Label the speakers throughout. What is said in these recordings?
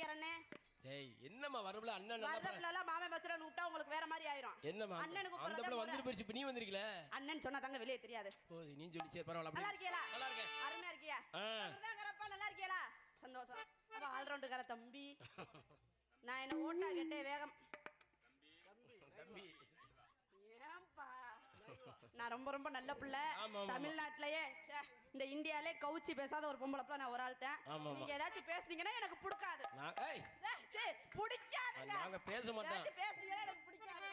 Speaker 1: பெட்டிக்கார அண்ணே
Speaker 2: டேய் என்னம்மா வரப்புல அண்ணன்
Speaker 1: வரப்புல மாமே மச்சரன் விட்டா உங்களுக்கு வேற மாதிரி ஆயிரும்.
Speaker 2: என்னம்மா
Speaker 1: அண்ணனுக்கு
Speaker 2: அந்த பிள்ளை. வந்துட்டு போயிடுச்சு இப்ப நீ வந்திருக்கல?
Speaker 1: அண்ணன் சொன்னா தாங்க வெளியே தெரியாது.
Speaker 2: ஓ நீ சொல்லி சரி பரவாயில்ல
Speaker 1: நல்லா இருக்கீங்களா?
Speaker 2: நல்லா இருக்கேன்.
Speaker 1: அருமையா இருக்கியா?
Speaker 2: ஆ.
Speaker 1: அப்படிதாங்கிறப்ப நல்லா இருக்கீங்களா? சந்தோஷம். அப்ப ஆல்ரவுண்டுக்கார தம்பி. நான் என்ன ஓட்டா கேட்டே வேகம்.
Speaker 2: தம்பி.
Speaker 1: ஏன்பா? நான் ரொம்ப ரொம்ப நல்ல பிள்ளை. தமிழ்நாட்டிலேயே ச்சே, இந்த இந்தியாலே கவுச்சி பேசாத ஒரு பொம்பளை பிள்ளை நான் ஒரு ஆள் தான்
Speaker 2: ஆமா, ஆமா.
Speaker 1: நீங்க ஏதாச்சும் பேசுனீங்கன்னா எனக்கு பிடிக்காது.
Speaker 2: நான் ஏய்.
Speaker 1: ஏய், சே, பிடிக்காதுங்க.
Speaker 2: நாங்க பேச மாட்டோம்.
Speaker 1: பேசுனீங்கன்னா எனக்கு பிடிக்காது.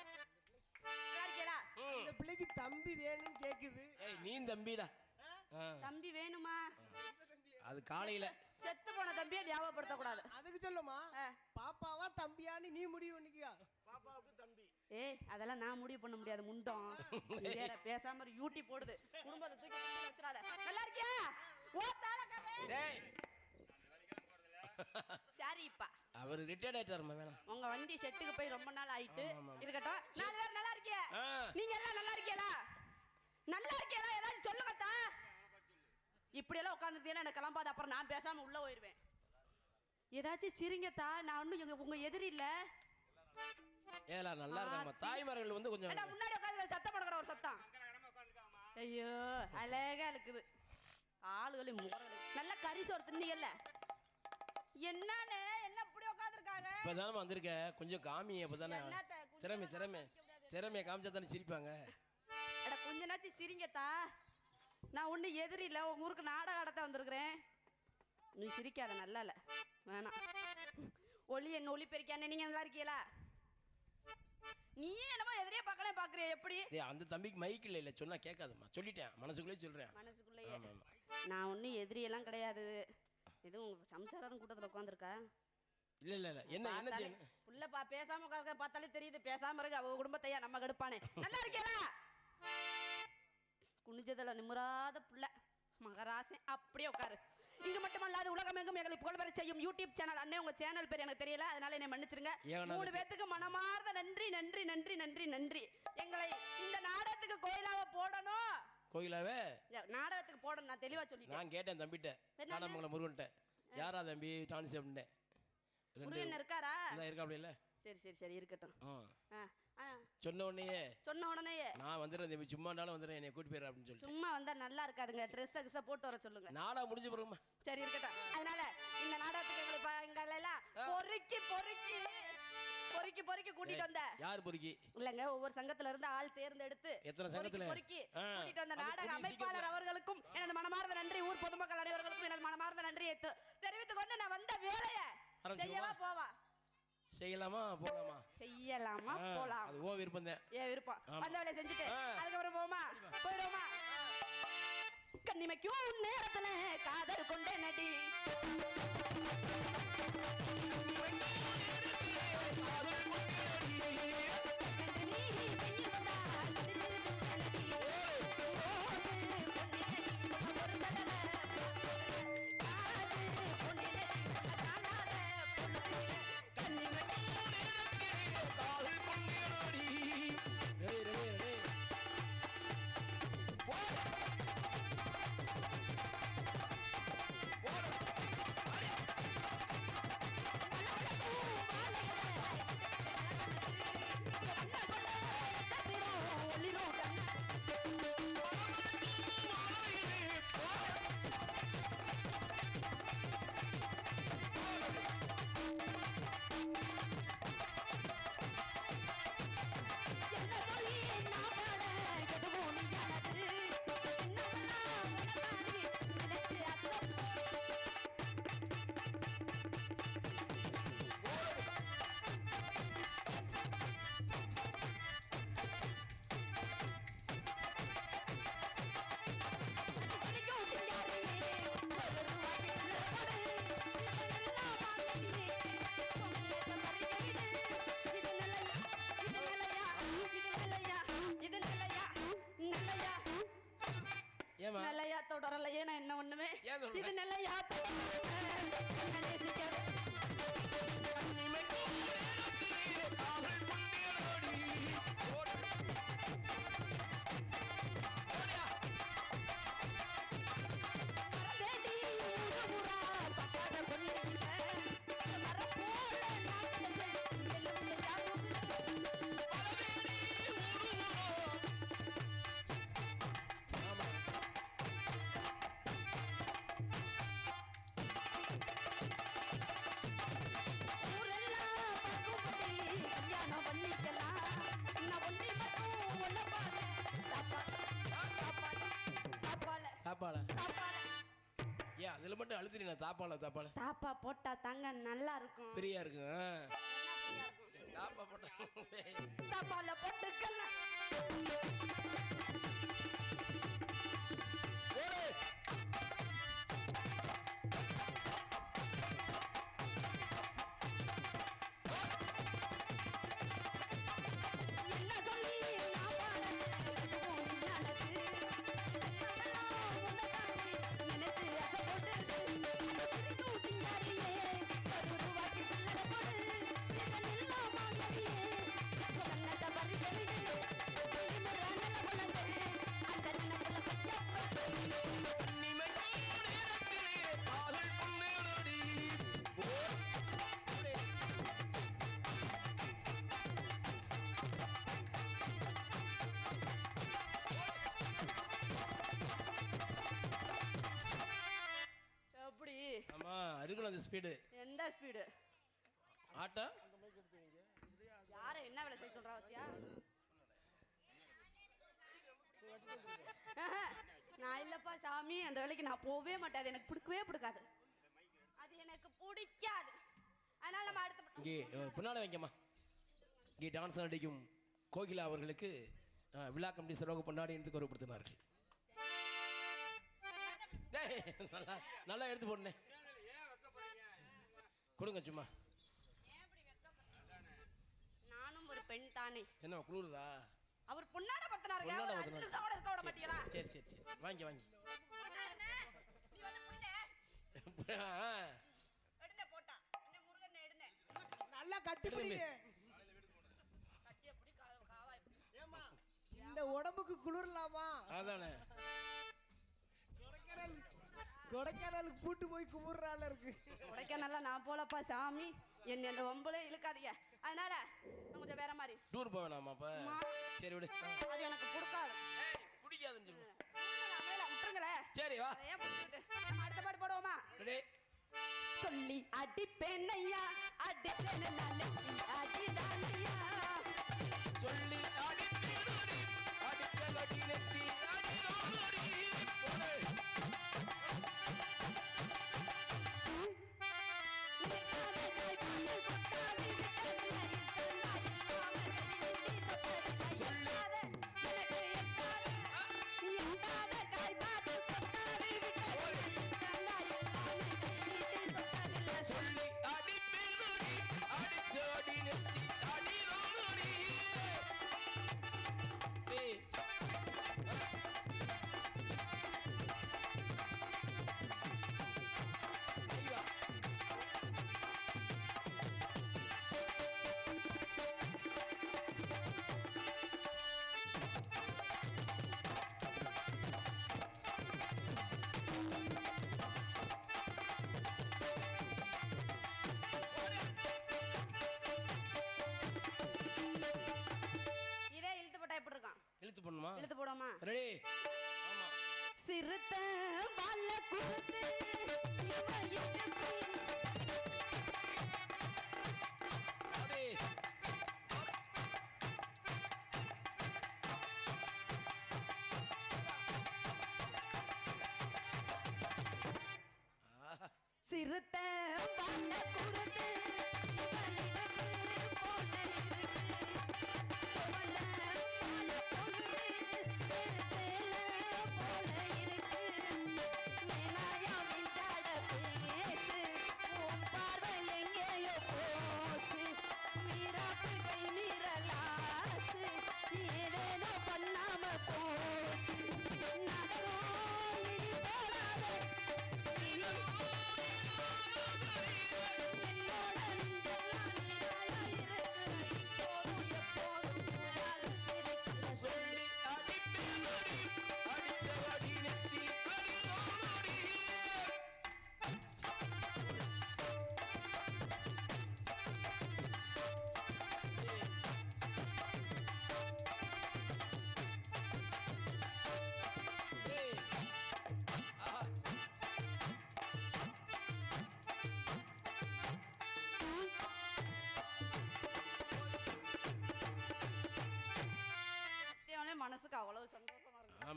Speaker 3: இந்த பிள்ளைக்கு தம்பி வேணும்னு கேக்குது.
Speaker 2: ஏய் நீ தம்பிடா.
Speaker 1: தம்பி வேணுமா?
Speaker 2: அது காலையில.
Speaker 1: செத்து போன தம்பியை ஞாபகப்படுத்த கூடாது
Speaker 3: அதுக்கு சொல்லுமா? தம்பியான்னு நீ முடிவு பண்ணிக்கியா? பாப்பாவுக்கு தம்பி.
Speaker 1: ஏய் அதெல்லாம் நான் முடிவு பண்ண முடியாது முண்டம். வேற பேசாம ஒரு யூடி போடுது. குடும்பத்தை தூக்கி வச்சிடாத. நல்லா இருக்கியா? ஓ தாளக்காரே
Speaker 2: டேய்.
Speaker 1: சரிப்பா
Speaker 2: அவர் ரிட்டையர்ட் ஆயிட்டாருமா வேணாம்.
Speaker 1: உங்க வண்டி செட்டுக்கு போய் ரொம்ப நாள் ஆயிட்டு
Speaker 2: ஆமா, ஆமா.
Speaker 1: இருக்கட்டும். நாலு பேர் நல்லா இருக்கியா?
Speaker 2: ஆ.
Speaker 1: நீங்க எல்லாம் நல்லா இருக்கீங்களா நல்லா இருக்கீங்களா ஏதாச்சும் சொல்லுங்க தா இப்படி எல்லாம் உட்காந்துருந்தீங்கன்னா எனக்கு கிளம்பாது. அப்புறம் நான் பேசாம உள்ள போயிருவேன். ஏதாச்சும் சிரிங்க தா நான் ஒன்றும் எங்க உங்க எதிரி இல்ல
Speaker 2: ஏலா நல்லா இருக்காமா தாய்மார்கள் வந்து கொஞ்சம்
Speaker 1: முன்னாடி உட்காந்து சத்தம் போடக்கூட ஒரு சத்தம். ஐயோ அழகா இருக்குது. ஆளுகளை நல்ல கறி சோறு தின்னீங்கல்ல? என்னன்னு என்ன இப்படி உட்காந்துருக்காங்க?
Speaker 2: இப்பதானே வந்திருக்க. கொஞ்சம் காமி
Speaker 1: கொஞ்சம்
Speaker 2: திறமை திறமை. திறமையை காமிச்சா தானே சிரிப்பாங்க?
Speaker 1: அட கொஞ்ச நாச்சும் சிரிங்கத்தா. நான் ஒன்றும் எதிரி இல்லை உங்க ஊருக்கு நாடகம் ஆடத்தான் வந்திருக்கிறேன். நீ சிரிக்காத நல்லா இல்லை வேணாம். ஒளி என்ன ஒளி பெருக்கானே நீங்கள் நல்லா இருக்கீங்களா? நீயும் என்னமோ எதிரியே பார்க்கலே பார்க்குறிய எப்படி?
Speaker 2: அந்த தம்பிக்கு மைக் இல்லை இல்லை சொன்னா கேட்காதும்மா. சொல்லிட்டேன் மனசுக்குள்ளே சொல்றேன். ஆமா
Speaker 1: நான் ஒன்றும் எதிரியெல்லாம் கிடையாது. எதுவும் சம்சாரம் கூட்டத்தில் உட்காந்துருக்கா
Speaker 2: இல்ல இல்ல இல்ல. என்ன என்ன செய்யணும்?
Speaker 1: புள்ள பா பேசாம உட்கார்க்க பார்த்தாலே தெரியுது. பேசாம இருக்கு அவங்க குடும்பத்தையா நம்ம கெடுப்பானே. நல்லா இருக்கீங்களா? குனிஞ்சதுல நிமிராத புள்ள. மகராசன் அப்படியே உட்காரு. இங்க மட்டுமல்லாது உலகம் எங்கும் எங்களை புகழ்பெற செய்யும் யூடியூப் சேனல் அண்ணே உங்க சேனல் பேர் எனக்கு தெரியல அதனால என்னை மன்னிச்சிருங்க. மூணு பேத்துக்கு மனமார்ந்த நன்றி நன்றி நன்றி நன்றி நன்றி. எங்களை இந்த நாடகத்துக்கு கோயிலாக போடணும்.
Speaker 2: கோயிலாவே
Speaker 1: நாடகத்துக்கு போடணும் நான் தெளிவா சொல்லிட்டேன்.
Speaker 2: நான் கேட்டேன் தம்பிட்ட? காணாமங்கலம் முருகன்ட்ட. யாரா தம்பி டான்ஸ் அப்படின்னேன்
Speaker 1: முருகன் இருக்காரா?
Speaker 2: இருக்கா அப்படி இல்லை
Speaker 1: சரி சரி சரி இருக்கட்டும்.
Speaker 2: சொன்ன உடனேயே
Speaker 1: சொன்ன உடனேயே.
Speaker 2: நான் வந்துடுறேன் சும்மா இருந்தாலும் வந்துடுறேன் என்னை கூட்டி போயிடுறேன் அப்படின்னு சொல்லிட்டு.
Speaker 1: சும்மா வந்தா நல்லா இருக்காதுங்க. ட்ரெஸ் கிஸ்ஸ போட்டு வர சொல்லுங்க.
Speaker 2: நாடா முடிஞ்ச பிறகுமா
Speaker 1: சரி இருக்கட்டும். அதனால இந்த நாடகத்துக்கு எங்களுக்கு ப- எங்களை எல்லாம் பொறுக்கி பொறுக்கி பொறுக்கி பொறுக்கி கூட்டிட்டு வந்த.
Speaker 2: யார் பொறுக்கி?
Speaker 1: இல்லங்க ஒவ்வொரு சங்கத்துல இருந்து ஆள் தேர்ந்தெடுத்து
Speaker 2: எத்தனை சங்கத்துல?
Speaker 1: பொறுக்கி. கூட்டிட்டு வந்த நாடக அமைப்பாளர்.
Speaker 2: அவர்களுக்கும்
Speaker 1: எனது மனமார்ந்த நன்றி ஊர் பொதுமக்கள் அனைவர்களுக்கும் எனது மனமார்ந்த நன்றியை தெரிவித்துக் கொண்டு நான் வந்த வேலைய? செய்யவா போவா.
Speaker 2: செய்யலாமா? போகலாமா
Speaker 1: செய்யலாமா? போலாம்.
Speaker 2: அது ஓ விருப்பம் தான்.
Speaker 1: ஏன் விருப்பம். வந்த வேலையை செஞ்சுட்டு. அதுக்கப்புறம் போமா போயிடுவோமா? கண்ணிமைக்கும் நேரத்துல காதல் கொண்டே நடி Yeah, ma. தாப்பால
Speaker 2: ஏன்
Speaker 1: அதுல
Speaker 2: மட்டும் அழுத்துறீங்க தாப்பால தாப்பால
Speaker 1: தாப்பா போட்டா தாங்க நல்லா இருக்கும்
Speaker 2: பிரியா இருக்கும். தாப்பா போட்டா
Speaker 1: தாப்பால
Speaker 2: போட்டுக்கலாம் இருக்கணும் அந்த ஸ்பீடு
Speaker 1: எந்த ஸ்பீடு
Speaker 2: ஆட்டம்
Speaker 1: யாரை என்ன வேலை செய்ய சொல்றா வச்சியா? நான் இல்லப்பா சாமி அந்த வேலைக்கு நான் போகவே மாட்டேன். அது எனக்கு பிடிக்கவே பிடிக்காது. அது எனக்கு பிடிக்காது. அதனால நம்ம அடுத்த
Speaker 2: இங்கே பின்னால வைங்கம்மா. இங்கே டான்ஸ் நடிக்கும் கோகிலா அவர்களுக்கு விழா கமிட்டி சிறகு பொன்னாடி எடுத்து கௌரவப்படுத்தினார்கள். நல்லா எடுத்து போடுனே. கொடுங்க சும்மா.
Speaker 1: நானும் ஒரு பெண் தானே.
Speaker 2: என்ன குளிருதா?
Speaker 1: அவர் பொண்ணாட பத்தினாருங்க. ஒரு அஞ்சு
Speaker 2: பத்தினாரு.
Speaker 1: நிமிஷம் கூட இருக்க விட மாட்டீங்களா?
Speaker 2: சரி சரி சரி வாங்கி வாங்கி.
Speaker 3: நல்லா கட்டி இந்த உடம்புக்கு குளிரலாமா?
Speaker 2: அதானே.
Speaker 3: கொடைக்கானலுக்கு கூட்டு போய் குமுறால இருக்கு.
Speaker 1: கொடைக்கானல்ல நான் போலப்பா சாமி. என்ன இந்த ஒம்பளே இழுக்காதீங்க. அதனால கொஞ்சம் வேற மாதிரி.
Speaker 2: டூர் போக வேணாமா அப்ப?
Speaker 1: அம்மா.
Speaker 2: சரி விடு.
Speaker 1: அது எனக்கு பிடிக்காது.
Speaker 2: ஏய், பிடிக்காதுன்னு சொல்லு.
Speaker 1: மேல விட்டுருங்களேன்
Speaker 2: சரி வா.
Speaker 1: அதை ஏன் பிடிச்சிட்டு நம்ம அடுத்த பாட்டு போடுவோமா?
Speaker 2: ரெடி.
Speaker 1: சொல்லி அடிப்பேன் ஐயா அடிப்பேன் அடிதானையா.
Speaker 2: சொல்லி அடித்தேனடி அடிச்ச கடி நெத்தி அடிதானடி பண்ணுமா
Speaker 1: இழுத்து போடுவோமா?
Speaker 2: ரெடி ஆமா.
Speaker 1: சிறுத்த வாழ கொடுத்து இவன்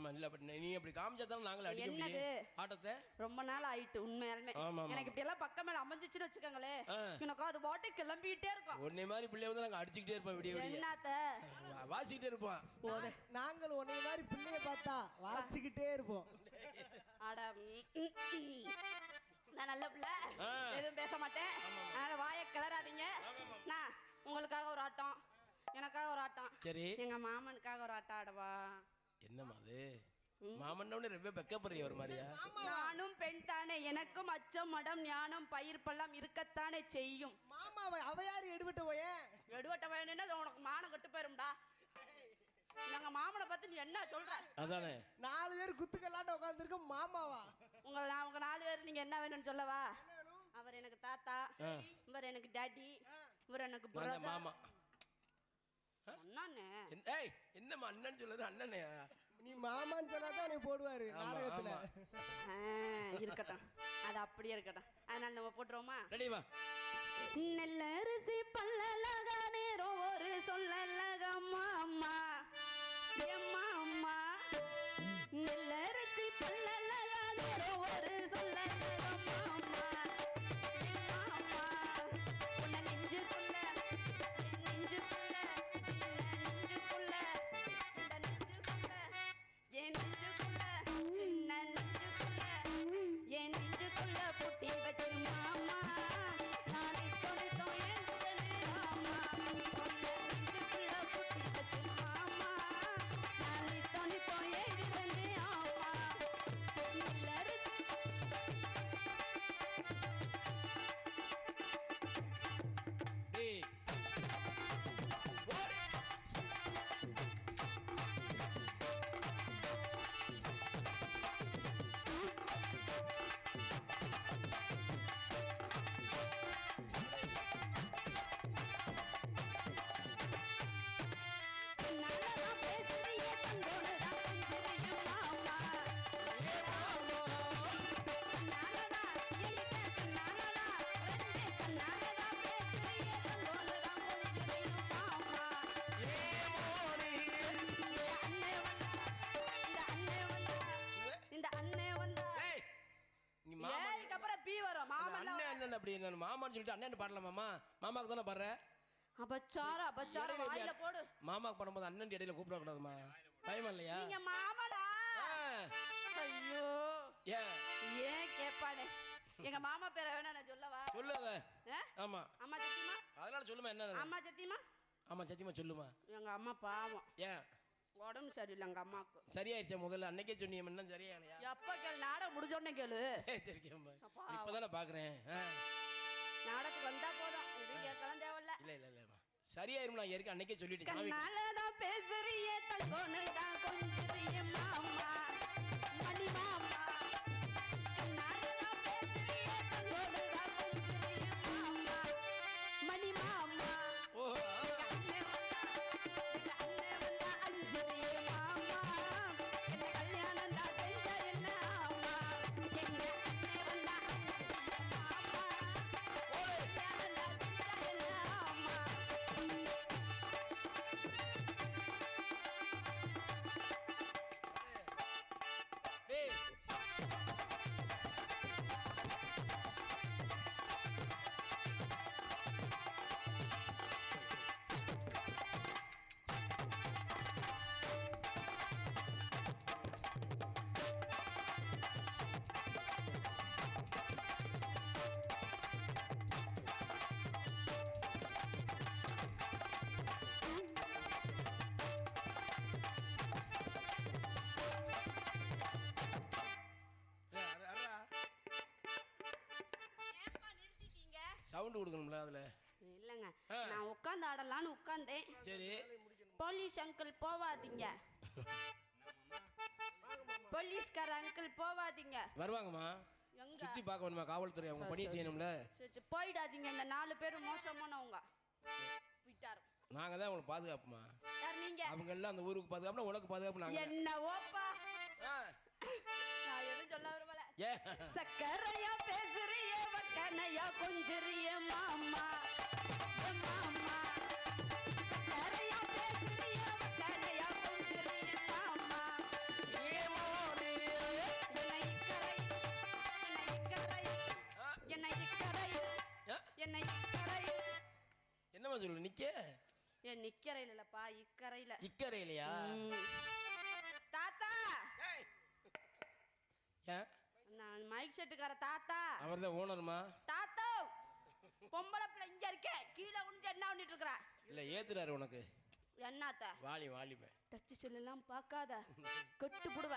Speaker 2: ஆமா இல்ல பட் நீ அப்படி காமிச்சா தானே நாங்களும் அடிக்க? முடியும் ஆட்டத்தை?
Speaker 1: ரொம்ப நாள் ஆயிட்டு உண்மையாலுமே. எனக்கு இப்படி எல்லாம் பக்கம் மேல அமைஞ்சிச்சுன்னு வச்சுக்கோங்களேன்
Speaker 2: ஆ.
Speaker 1: எனக்கு அது பாட்டு கிளம்பிக்கிட்டே இருக்கும்.
Speaker 2: உன்னை மாதிரி பிள்ளைய வந்து நாங்க அடிச்சுக்கிட்டே இருப்போம் விடிய விடிய.
Speaker 1: என்னத்த?
Speaker 2: வாசிக்கிட்டே இருப்பான்
Speaker 1: போது
Speaker 3: நாங்கள் உன்னை மாதிரி பிள்ளைய பார்த்தா வாசிக்கிட்டே இருப்போம்.
Speaker 1: அட. நான் நல்ல பிள்ளை. எதுவும் பேச மாட்டேன். அதனால வாயை கிளறாதீங்க. நான் உங்களுக்காக ஒரு ஆட்டம். எனக்காக ஒரு ஆட்டம்.
Speaker 2: சரி.
Speaker 1: எங்க மாமனுக்காக ஒரு ஆட்டம் ஆடவா?
Speaker 2: என்னம்மா அது? மாமன் ரொம்ப வெக்கப்படுறிய ஒரு மாதிரியா?
Speaker 1: நானும் பெண் தானே. எனக்கும் அச்சம் மடம் ஞானம் பயிர் பள்ளம் இருக்கத்தானே செய்யும்.
Speaker 3: மாமா அவ- யாரு எடுபட்ட போயேன்
Speaker 1: எடுவட்ட வேணும்னா உனக்கு மானம் கட்டு போயிரும்டா. நாங்க மாமனை பார்த்து நீ என்ன சொல்ற?
Speaker 2: அதானே.
Speaker 3: நாலு பேர் குத்துக்கல்லாட்ட உட்காந்துருக்க மாமாவா?
Speaker 1: உங்களை நான் உங்க நாலு பேர் நீங்க என்ன வேணும்னு சொல்லவா? அவர் எனக்கு தாத்தா. இவர் எனக்கு டாடி இவர் எனக்கு
Speaker 2: மாமா. ஏய் என்னம்மா அண்ணன் சொல்லுது அண்ணனே?
Speaker 3: நீ மாமான்னு சொன்னா தான் உன்னை போடுவாரு நாடகத்துல.
Speaker 1: இருக்கட்டும். அது அப்படியே இருக்கட்டும். அதனால நம்ம போட்டுருவோமா?
Speaker 2: ரெடி வா.
Speaker 1: நெல்லரிசி பல்லலக நேரம் ஒரு சொல்லலக மாமா எம்மா அம்மா. நெல்லரிசி பல்லலக நேரம் ஒரு சொல்லலக மாமா you.
Speaker 2: அண்ணன் அப்படி நான் மாமான்னு சொல்லிட்டு அண்ணன் பாடலாமாமா மாமாக்கு தானே பாடுற?
Speaker 1: அபச்சாரம் அபச்சாரம்.
Speaker 2: இடையில
Speaker 1: வாயில போடு.
Speaker 2: மாமாக்கு பாடும்போது அண்ணன் இடையில கூப்பிடக்கூடாதுமா பயமா இல்லையா?
Speaker 1: நீங்க மாமனா?
Speaker 2: ஆ,
Speaker 1: ஐயோ.
Speaker 2: ஏன்
Speaker 1: ஏன் கேப்பானே? எங்க மாமா பேரை வேணா நான் சொல்லவா?
Speaker 2: ஆமா.
Speaker 1: அம்மா சத்தியமா?
Speaker 2: அதனால சொல்லுமா என்ன
Speaker 1: அம்மா சத்தியமா?
Speaker 2: ஆமா சத்தியமா சொல்லுமா?
Speaker 1: எங்க அம்மா பாவம்.
Speaker 2: ஏன்?
Speaker 1: உடம்பு சரியில்லை எங்க அம்மாவுக்கு.
Speaker 2: சரியாயிருச்சா முதல்ல. அன்னைக்கே சொன்னியே என்ன சரியாகலையா?
Speaker 1: எப்ப கேளு? நாடகம் முடிஞ்சோடனே கேளு.
Speaker 2: ஏய், சரி கேம்பா
Speaker 1: அப்பா.
Speaker 2: இப்பதானே பாக்குறேன்.
Speaker 1: நாடகம் வந்தா போதும். எதுவும் கேட்கலாம் தேவையில்ல.
Speaker 2: இல்ல இல்ல இல்ல சரியாயிரும் நான் ஏற்க அன்னைக்கே சொல்லிட்டு சாமி.
Speaker 1: கண்ணாலதான் பேசுறியே தான் கொஞ்சிறியே மாமா. மணி மாமா.
Speaker 2: சவுண்ட் கொடுக்கணும்ல அதுல?
Speaker 1: இல்லைங்க. நான் உட்காந்து ஆடலான்னு உட்காந்தேன்
Speaker 2: சரி.
Speaker 1: போலீஸ் அங்கிள் போவாதீங்க. போலீஸ்கார அங்கிள் போவாதீங்க.
Speaker 2: வருவாங்கம்மா. சுத்தி பார்க்க வேணுமா காவல்துறை அவங்க பணியை செய்யணும்ல.
Speaker 1: சரி போயிடாதீங்க இந்த நாலு பேரும் மோசமானவங்க. போயிட்டாரு
Speaker 2: நாங்க தான் உங்களுக்கு பாதுகாப்புமா
Speaker 1: நீங்க?
Speaker 2: அவங்க எல்லாம் அந்த ஊருக்கு பாதுகாப்புனா உனக்கு பாதுகாப்பு நாங்க
Speaker 1: என்னவோப்பா?
Speaker 2: ஆ.
Speaker 1: நான் எதுவும் சொல்ல சக்கரையா பேசுறிய வட்டனையா கொஞ்சிறிய மாமா. மாமா. என்னம்மா சொல்லு
Speaker 2: நிக்க?
Speaker 1: ஏன் நிக்கரையில் இல்லப்பா இக்கரையில்.
Speaker 2: இக்கரையிலையா?
Speaker 1: நான் மைக் செட்டுக்கார தாத்தா.
Speaker 2: அவர் தான் ஓனருமா?
Speaker 1: தாத்தா பொம்பளை பிள்ளை இங்க இருக்கேன் கீழே குனிஞ்சு என்ன பண்ணிட்டு இருக்கிற?
Speaker 2: இல்லை ஏத்துறாரு உனக்கு.
Speaker 1: என்னத்த?
Speaker 2: வாலி வாலிமே
Speaker 1: டச்சு செல்லெல்லாம் பார்க்காத கெட்டு புடுவ.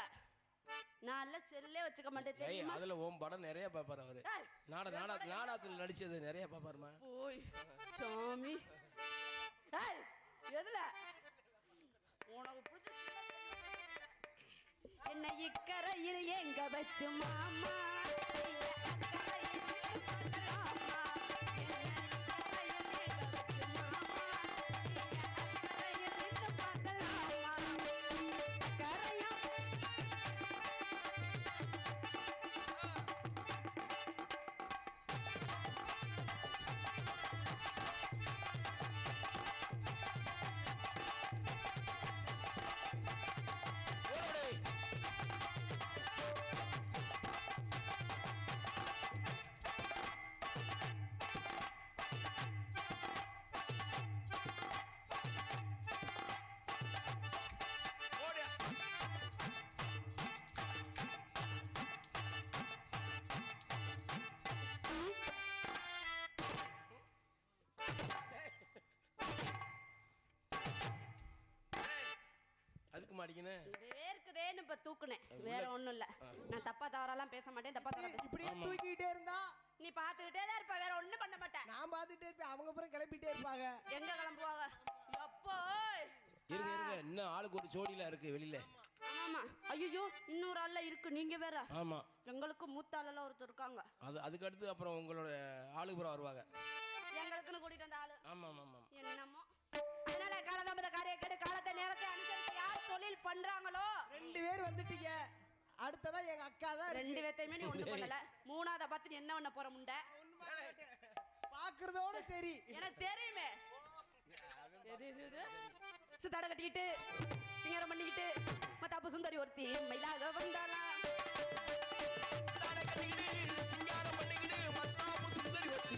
Speaker 1: நான் எல்லாம் செல்லே வச்சுக்க மாட்டேன் தெரியுமா?
Speaker 2: அதில் உன் படம் நிறைய பார்ப்பாரு அவரு. நாட நாடா நாடகத்தில் நடிச்சது நிறைய பார்ப்பாருமா?
Speaker 1: போய் சாமி. ஏய் எதுல? உனக்கு என்னை இக்கரையில் எங்க வச்சு மாமா?
Speaker 2: மாட்டிக்கினேன்
Speaker 1: வேர்க்குதேன்னு இப்ப தூக்குனேன். வேற ஒண்ணும் இல்ல. நான் தப்பா தவறாலாம் பேச மாட்டேன் தப்பா தவறா பேச
Speaker 3: இப்படியே தூக்கிக்கிட்டே இருந்தா?
Speaker 1: நீ பாத்துக்கிட்டே தான் இருப்ப வேற ஒண்ணும் பண்ண மாட்டேன்.
Speaker 3: நான் பார்த்துட்டே இருப்பேன் அவங்க அப்புறம் கிளம்பிட்டே இருப்பாங்க.
Speaker 1: எங்க கிளம்புவாங்க? எப்போ?
Speaker 2: இருங்க இருங்க. இன்னும் ஆளுக்கு ஒரு ஜோடியில இருக்கு வெளியில.
Speaker 1: ஆமா ஐயோ இன்னொரு ஆள்ல இருக்கு நீங்க வேற.
Speaker 2: ஆமா.
Speaker 1: எங்களுக்கு மூத்த ஆளெல்லாம் ஒருத்தர் இருக்காங்க.
Speaker 2: அது அதுக்கு அடுத்து அப்புறம் உங்களோட ஆளுக்கு அப்புறம் வருவாங்க.
Speaker 1: எங்களுக்குன்னு கூட்டிட்டு வந்த ஆளு.
Speaker 2: ஆமா ஆமா ஆமா
Speaker 1: என்னமோ. அதனால காலதாமத தொழில் பண்றாங்களோ?
Speaker 3: ரெண்டு பேர் வந்துட்டீங்க. அடுத்ததா எங்க அக்கா தான்
Speaker 1: ரெண்டு பேத்தையுமே நீ ஒண்ணு பண்ணல. மூணாவது பார்த்து நீ என்ன பண்ண போற முண்டை?
Speaker 3: பாக்குறதோட சரி.
Speaker 1: எனக்கு தெரியுமே. சுத்தாட கட்டிக்கிட்டு சிங்காரம் பண்ணிக்கிட்டு மத்தாப்பு சுந்தரி ஒருத்தி மயிலாக வந்தாளா? சுத்தாட கட்டிக்கிட்டு சிங்காரம் பண்ணிக்கிட்டு மத்தாப்பு சுந்தரி ஒருத்தி